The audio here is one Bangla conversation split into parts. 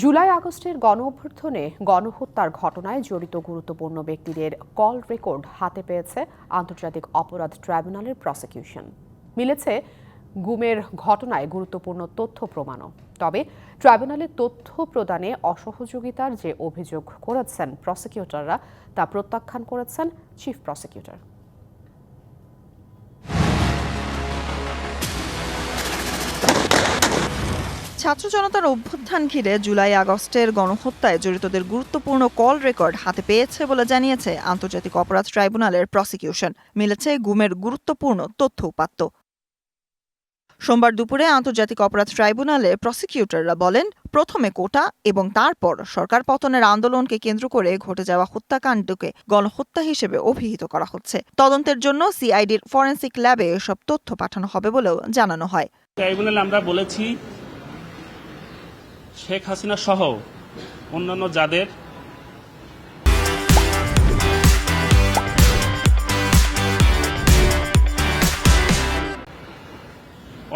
জুলাই আগস্টের গণ অভ্যর্থনে গণহত্যার ঘটনায় জড়িত গুরুত্বপূর্ণ ব্যক্তিদের কল রেকর্ড হাতে পেয়েছে আন্তর্জাতিক অপরাধ ট্রাইব্যুনালের প্রসিকিউশন। মিলেছে গুমের ঘটনায় গুরুত্বপূর্ণ তথ্য প্রমাণও। তবে ট্রাইব্যুনালে তথ্য প্রদানে অসহযোগিতার যে অভিযোগ করেছেন প্রসিকিউটররা, তা প্রত্যাখ্যান করেছেন চিফ প্রসিকিউটর। ছাত্র জনতার অভ্যুত্থান ঘিরে জুলাই আগস্টের গণহত্যায় জড়িতদের গুরুত্বপূর্ণ কল রেকর্ড হাতে পেয়েছে বলে জানিয়েছে আন্তর্জাতিক অপরাধ ট্রাইব্যুনালের প্রসিকিউশন, মিলেছে গুমের গুরুত্বপূর্ণ তথ্য উপাত্ত। সোমবার দুপুরে আন্তর্জাতিক অপরাধ ট্রাইব্যুনালে প্রসিকিউটররা বলেন, প্রথমে কোটা এবং তারপর সরকার পতনের আন্দোলনকে কেন্দ্র করে ঘটে যাওয়া হত্যাকাণ্ডকে গণহত্যা হিসেবে অভিহিত করা হচ্ছে। তদন্তের জন্য সিআইডির ফরেন্সিক ল্যাবে এসব তথ্য পাঠানো হবে বলেও জানানো হয়। ট্রাইব্যুনালে আমরা বলেছি শেখ হাসিনা সহ অন্যান্য যাদের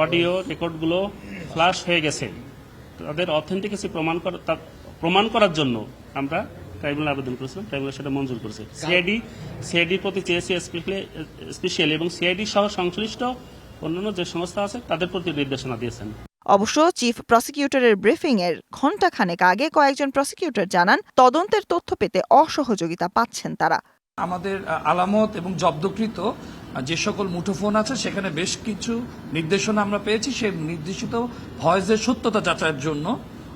অডিও রেকর্ডগুলো ফ্লাশ হয়ে গেছে। তাদের অথেন্টিকেসি প্রমাণ করা প্রমাণ করার জন্য আমরা ট্রাইব্যুনাল আবেদন করেছিলাম। ট্রাইব্যুনাল সেটা মঞ্জুর করেছে। সিআইডি সিআইডির প্রতি চেয়েছি স্পেশালি এবং সিআইডি সহ সংশ্লিষ্ট অন্যান্য যে সংস্থা আছে, তাদের প্রতি নির্দেশনা দিয়েছেন। অবশ্য চিফ প্রসিকিউটরের ব্রিফিংয়ের ঘণ্টাখানেক আগে কয়েকজন প্রসিকিউটর জানান, তদন্তের তথ্য পেতে অসহযোগিতা পাচ্ছেন তারা। আমাদের আলামত এবং জব্দকৃত যে সকল মুঠোফোন আছে, সেখানে বেশ কিছু নির্দেশনা আমরা পেয়েছি। সেই নির্দেশিত ভয়েসের সত্যতা যাচাইয়ের জন্য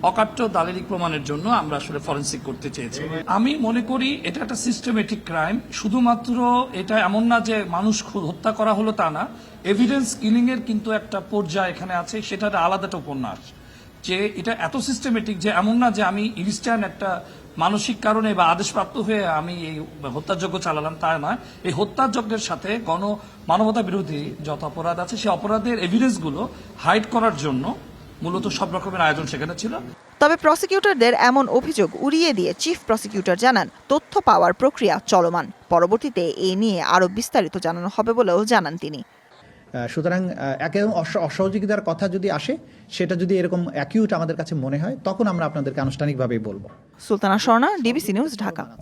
অকাট্য দালিলিক প্রমাণের জন্য আমরা আসলে ফরেন্সিক করতে চেয়েছি। আমি মনে করি এটা একটা সিস্টেমেটিক ক্রাইম শুধুমাত্র এটা এমন না যে মানুষ হত্যা করা হলো তা না এভিডেন্স কিলিং এর কিন্তু একটা পর্যায়ে এখানে আছে সেটা একটা আলাদা উপন্যাস। যে এটা এত সিস্টেমেটিক যে এমন না যে আমি ইনস্ট্যান্ট একটা মানসিক কারণে বা আদেশপ্রাপ্ত হয়ে আমি এই হত্যাযজ্ঞ চালালাম তা নয় এই হত্যাযজ্ঞের সাথে গণ মানবতা বিরোধী যত অপরাধ আছে, সে অপরাধের এভিডেন্সগুলো হাইড করার জন্য মূলত সব রকমের আয়োজন সেখানে ছিল। তবে প্রসিকিউটরদের এমন অভিযোগ উড়িয়ে দিয়ে চিফ প্রসিকিউটর জানান তথ্য পাওয়ার প্রক্রিয়া চলমান। পরবর্তীতে এ নিয়ে আরও বিস্তারিত জানানো হবে বলেও জানান তিনি। সুতরাং অস- অসহযোগিতার কথা যদি আসে সেটা যদি এরকম অ্যাকিউট আমাদের কাছে মনে হয় তখন আমরা আপনাদেরকে আনুষ্ঠানিকভাবেই বলব। Sultana Swarna DBC news Dhaka.